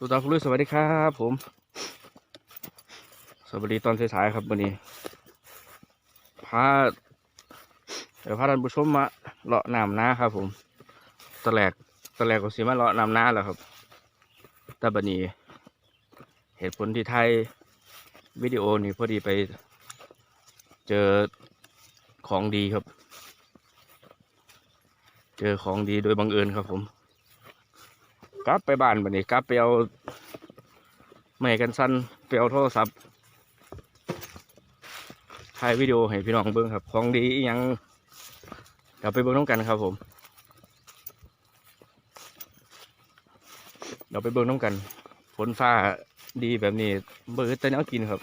ตุตาคุณลุยสวัสดีครับผม สวัสดีตอนสายๆครับวันนี้ พาเดี๋ยวพาท่านผู้ชมมาเลาะน้ำนาครับ ผมตะแหลกตะแหลกก็สีมาเลาะน้ำนาแล้วครับต่บันนี้ เหตุผลที่ไทยวิดีโอนี่พอดีไปเจอของดีครับ เจอของดีโดยบังเอิญครับผม กลับไปบ้านบัดนี้กลับไปเอาไม่กันสั้นไปเอาโทรศัพท์ถ่ายวิดีโอให้พี่น้องเบิ้งครับ ของดีอิหยังกลับไปเบิ้งน้องกันครับผมเดี๋ยวไปเบิ้งน้องกันฝนฟ้าดีแบบนี้เบิ้งแต่แนวกินครับ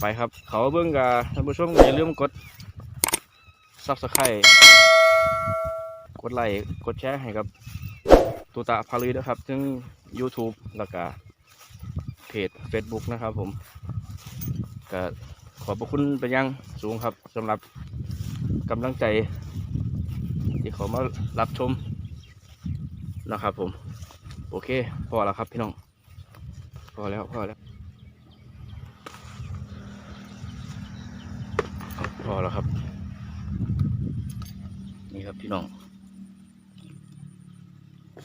ไปครับ เขาเบิ้งกับท่านผู้ชมอย่าลืมกดซับสไครต์กดไลค์กดแชร์ให้กับ ตุตะพาลือนะครับซึ่ง YouTube แล้วก็เพจ Facebook นะครับผมก็ขอบพระคุณเป็นยังสูงครับสำหรับกำลังใจ ที่เขามารับชมนะครับผม โอเค พอแล้วครับพี่น้อง พอแล้วพอแล้ว พอแล้วครับ นี่ครับพี่น้อง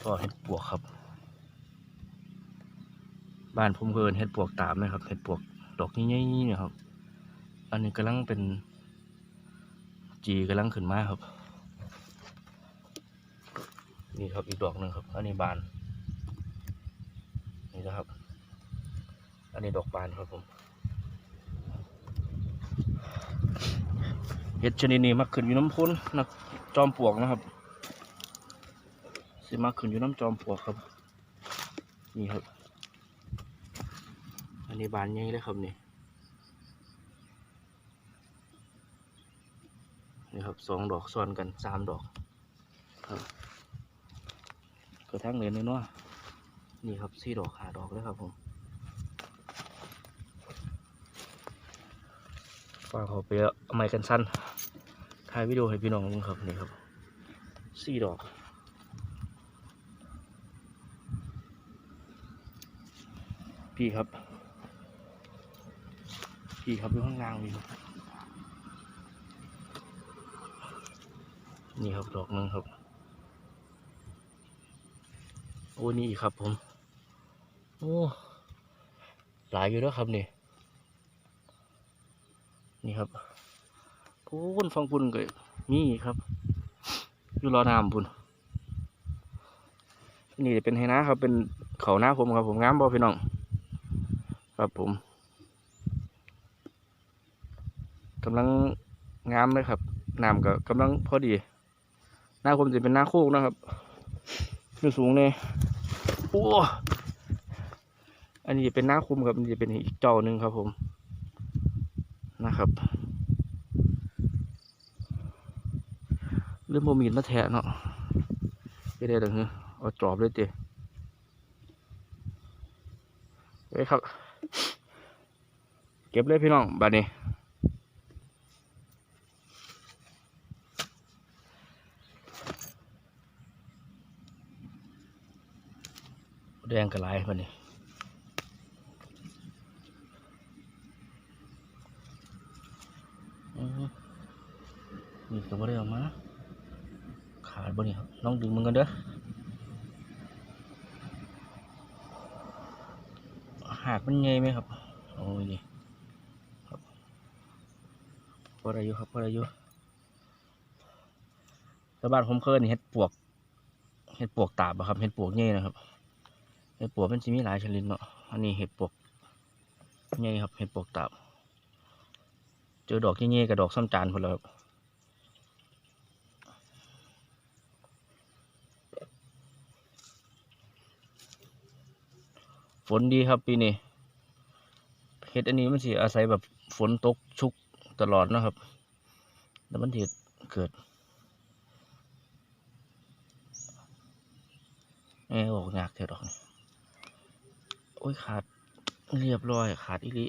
ก็เห็ดปวกครับ บ้านผมเกินเห็ดปวกตามนะครับเห็ดปวกดอกใหญ่ๆเนี่ยครับ อันนี้กำลังเป็นจีกำลังขึ้นมาครับนี่ครับอีกดอกหนึ่งครับ อันนี้บาน นี่นะครับ อันนี้ดอกบานครับผมเห็ดชนิดนี้มักขึ้นอยู่น้ำพุนนะจอมปวกนะครับ สิมาขึ้นอยู่น้ำจอมปลวกครับ นี่ครับ อันนี้บานใหญ่เลยครับนี่ นี่ครับสองดอกซ้อนกันสามดอกครับกระทั่งเหรียญนี่เนาะนี่ครับสี่ดอกหาดอกเลยครับผมฝากเขาไปเอาไม้กันสั้นถ่ายวิดีโอให้พี่น้องดูครับนี่ครับสี่ดอก พี่ครับ พี่ครับอยู่ข้างล่างนี่ครับนี่ครับดอกหนึงครับ โอ้นี่อีกครับผม โอ้หลายอยู่แล้วครับนี่นี่ครับพูนฟังพุ่นก็มีอีกครับ อยู่รอน้ำพุ่นนี่เป็นไฮนะครับ เป็นเขาหน้าผมครับผมงามบอพี่น้อง ครับผมกำลังงามเลยครับน้ำก็กำลังพอดี หน้าผมจะเป็นหน้าโคกนะครับอยู่สูงเลยโอ้อันนี้จะเป็นหน้าคุมครับอันนี้จะเป็นอีกจ้าหนึ่งครับผมนะครับเรื่องโมมีดมาแทะเนาะไม่ได้หรอกเนอเอาจอบเลยเจเฮ้ยครับ เก็บเลยพี่น้องบัดนี้แดงกระไรบัดนี้นี่ก็บ่ได้ออกมาขาดบ่นี่ครับลองดึงมันกันเด้อ หากมันใหญ่ไหมครับโอ้ยครับพอได้อยู่ครับพอได้อยู่แต่บ้านผมเคยนี่เห็ดปวกเห็ดปวกตาบะครับเห็ดปวกใหญ่นะครับเห็ดปวกมันจะมีหลายชนิดเนาะอันนี้เห็ดปวกใหญ่ครับเห็ดปวกตาบเจอดอกใหญ่ๆกับดอกซ้ำจานพอแล้วครับ ฝนดีครับปีนี้เห็ดอันนี้มันสิอาศัยแบบฝนตกชุกตลอดนะครับ แล้วมันสิเกิดแอออกยากเถอะดอกโอ้ยขาดเรียบร้อยขาดอีหลิ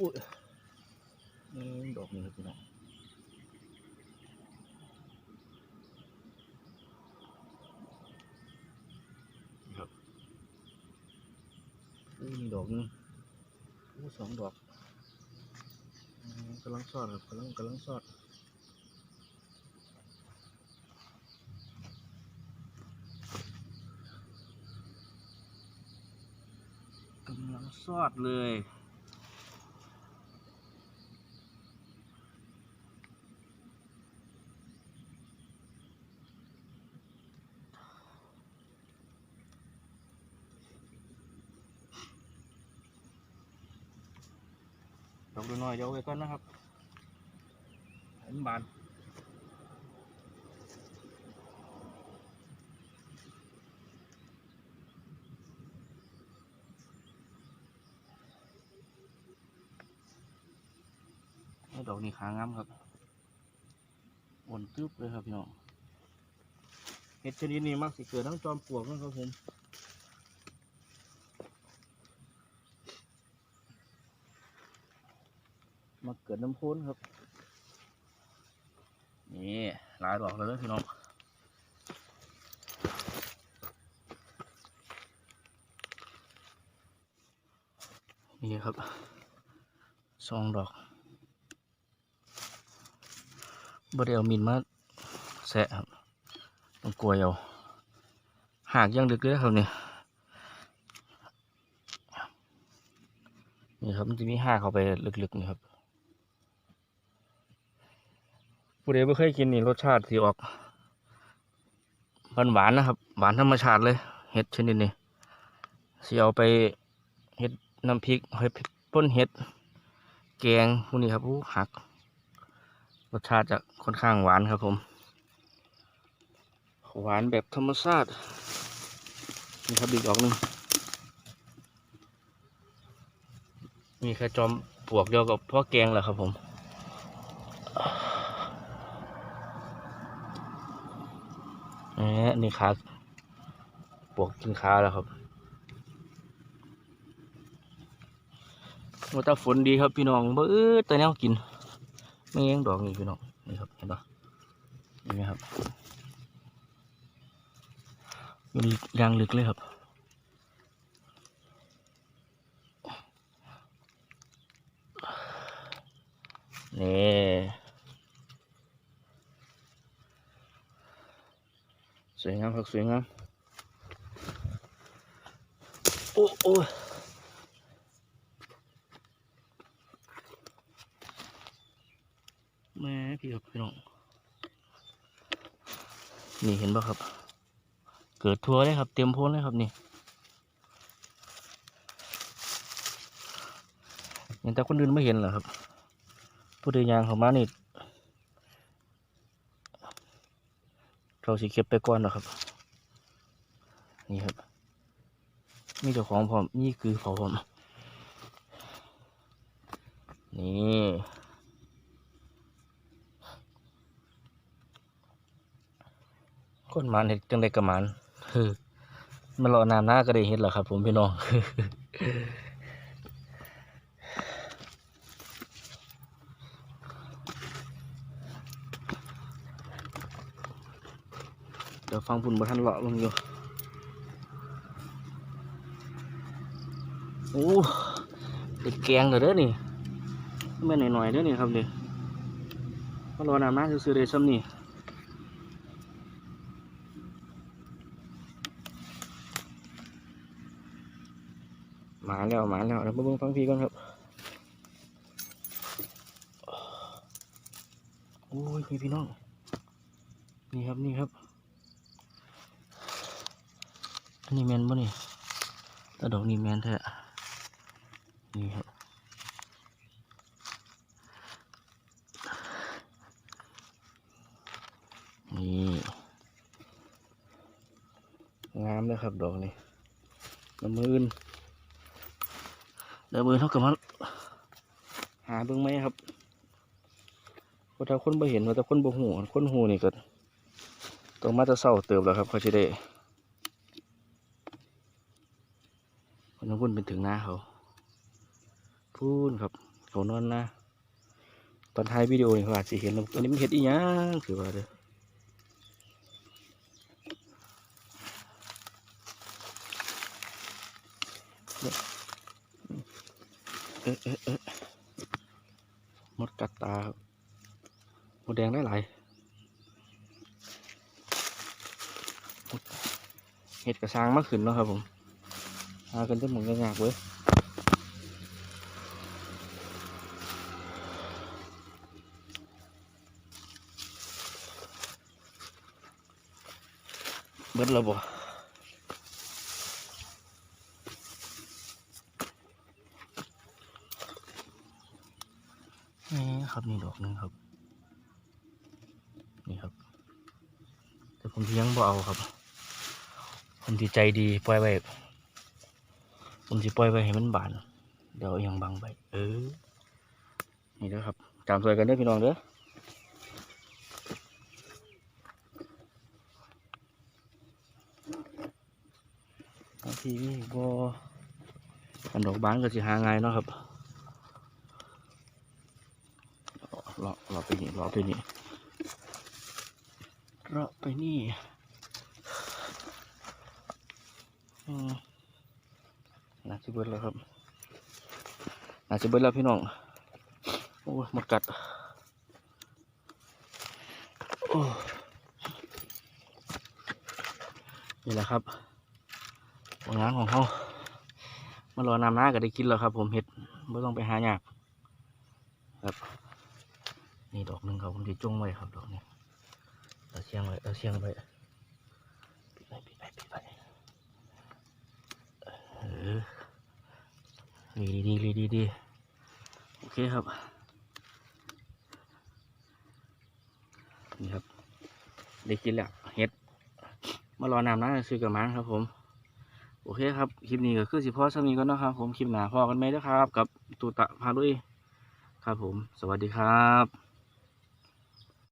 อุ้ยนี่ดอกนี้ครับพี่น้องครับอุ้ยนี่ดอกนึงอู้สองดอกกำลังสอดครับกำลังกำลังสอดกำลังสอดเลย ดอกดูหน่อยเดี๋ยวเอาไว้ก่อนนะครับให้มันบานให้ดอกนี้ขางามครับวนตึ๊บเลยครับพี่น้องเห็ดชนิดนี้มักสิเกิดทั้งจอมปลวกนะครับผม มาเกิดน้ำพุนครับ นี่หลายดอกเลยพี่น้องนี่ครับสองดอกบไดเอามินมาแสะครับต้องกลัวเอาหากยังดึกเลยครับเนี่ยนี่ครับมันจะมีหาเข้าไปลึกๆนี่ครับ ผู้ใดไม่เคยกินนี่รสชาติสีออกหวานหวานนะครับ หวานธรรมชาติเลย เห็ดชนิดนี้สีเอาไปเห็ดน้ำพริกเห็ดป้นเห็ด แกงพวกนี้ครับอู้หัก รสชาติจะค่อนข้างหวานครับผม หวานแบบธรรมชาตินี่ครับอีกดอกหนึ่งมีแค่จอมปวกเดียวกับพ่อแกงแหละครับผม นี่ขาปวกกินขาแล้วครับว่าตาฝนดีครับพี่น้องเบื้อแต่แนวกิน ไม่แย่งดอกนี่พี่น้องนี่ครับเห็นปะนี่ไหมครับมันยางลึกเลยครับนี่ ส วยงามครับสวยงามโอ้โอ้แม่พี่ครับพี่น้องนี่เห็นปะครับ เกิดทัวร์เลยครับ เตรียมพ้นเลยครับนี่เห็นแต่คนอื่นไม่เห็นเหรอครับ ผู้เดินยางเขามานี่ เราสิเก็บไปก่อนนะครับ นี่ครับ มีเจ้าของพร้อมนี่คือเขาพร้อมนี่คนมันเห็ดจังได้กระมันคือมารอนานหน้าก็ได้เห็ดเหรอครับ ผมพี่น้อง เดี๋ยวฟังพุ่นบ่ทันเลาะลงอยู่โอ้เด็กแกงเลยเด้อนี่ไม่หนหน่อยเด้อนี่ครับนี่มารอน้ำมาซื้อๆเลยซ้ำนี่มาแล้วมาแล้วเดี๋ยวมาเบิ่งฟังพี่ก่อนครับโอ้ยพี่พี่น้องนี่ครับนี่ครับ อันนี้แมนบ่นี่ตาดอกนี่แมนแท้นี่ครับนี่งามเลยครับดอกนี่น้ำมือนเดี๋ยวมือเท่ากับมาหาเบิ่งไหมครับเพราะถ้าคนบ่เห็นว่าแต่คนบ่หูคนหูนี่ก็ต้องมาจะเศร้าเติบแล้วครับเขาจะได้ คนน้ำพุ่นเป็นถึงหน้าเขาพูนครับ เขานอนนะ ตอนท้ายวิดีโอนี่เขาอาจจะเห็นแล้วอันนี้มันเห็ดอีหยังคือว่าเด้อเออเออเออมดกัดตาหมดแดงได้หลายเห็ดกระซางมาขึ้นเนาะครับผม หากันจนหมดงากๆเว้ยเบิดแล้วบ่นี่ครับนี่ดอกหนึงครับ นี่ครับ แต่ผมสิยังบ่เอาครับ ผมสิใจดีปล่อยไว้ ผมสิปล่อยไว้ให้มันบานเดี๋ยวยังบังไว้เออนี่เด้อครับจำสวยกันเด้อพี่น้องเด้อบางทีนี่บ่อันดอกบานก็สิหาง่ายเนาะครับเลาะเลาะไปนี่เลาะไปนี่เลาะไปนี่อืม จะเบิดแล้วครับน่าจะเบิดแล้วพี่น้อง โอ้หมดกัดโอ้นี่แหละครับผลงานของเขามารอนำหน้าก็ได้กินแล้วครับ ผมเห็ดไม่ต้องไปหายากครับ นี่ดอกหนึ่งครับผมจะจงไว้ครับดอกนี้เอาเชียงไว้เอาเชียงไว้ปิดไปปิดไปปิดไปเออ ดีดีดีดีดีโอเคครับ นี่ครับ ได้กินแล้วเห็ด มารอนำน้าซื้อกระมังครับผม โอเคครับ คลิปนี้ก็คือสิพ่อสามีก็นนะครับ ผม คลิปหน้าพอกันไหมนะครับ กับตูตะพาลุย ครับผม สวัสดีครับ